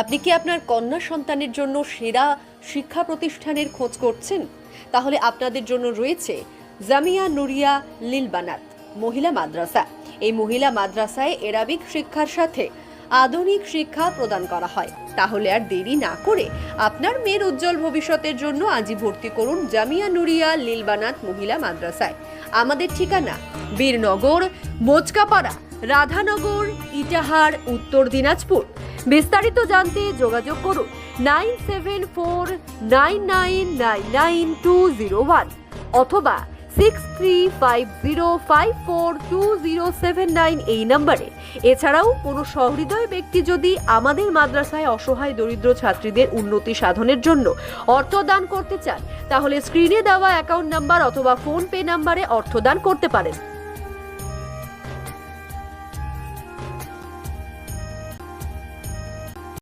আপনি কি আপনার কন্যা সন্তানের জন্য সেরা শিক্ষা প্রতিষ্ঠানের খোঁজ করছেন? তাহলে আপনাদের জন্য রয়েছে জামিয়া নুরিয়া লিলবানাত, মহিলা মাদ্রাসা। এই মহিলা মাদ্রাসায় এরাবিক শিক্ষার সাথে আধুনিক শিক্ষা প্রদান করা হয়। তাহলে আর দেরি না করে আপনার মেয়ের উজ্জ্বল ভবিষ্যতের জন্য আজই ভর্তি করুন জামিয়া নুরিয়া লিলবানাত মহিলা মাদ্রাসায়। আমাদের ঠিকানা বীরনগর, মোচকাপাড়া। রাধানগর, ইটাহার, উত্তর দিনাজপুর। বিস্তারিত জানতে যোগাযোগ করুন nine seven four nine nine nine nine two zero one অথবা six three five zero five four two zero seven nine এই নম্বরে। এছাড়াও কোনো সহৃদয় ব্যক্তি যদি আমাদের মাদ্রাসায় অসহায় দরিদ্র ছাত্রীদের উন্নতি সাধনের জন্য অর্থ দান করতে চান, তাহলে স্ক্রিনে দেওয়া অ্যাকাউন্ট নাম্বার অথবা ফোন পে নাম্বারে অর্থ দান করতে পারেন।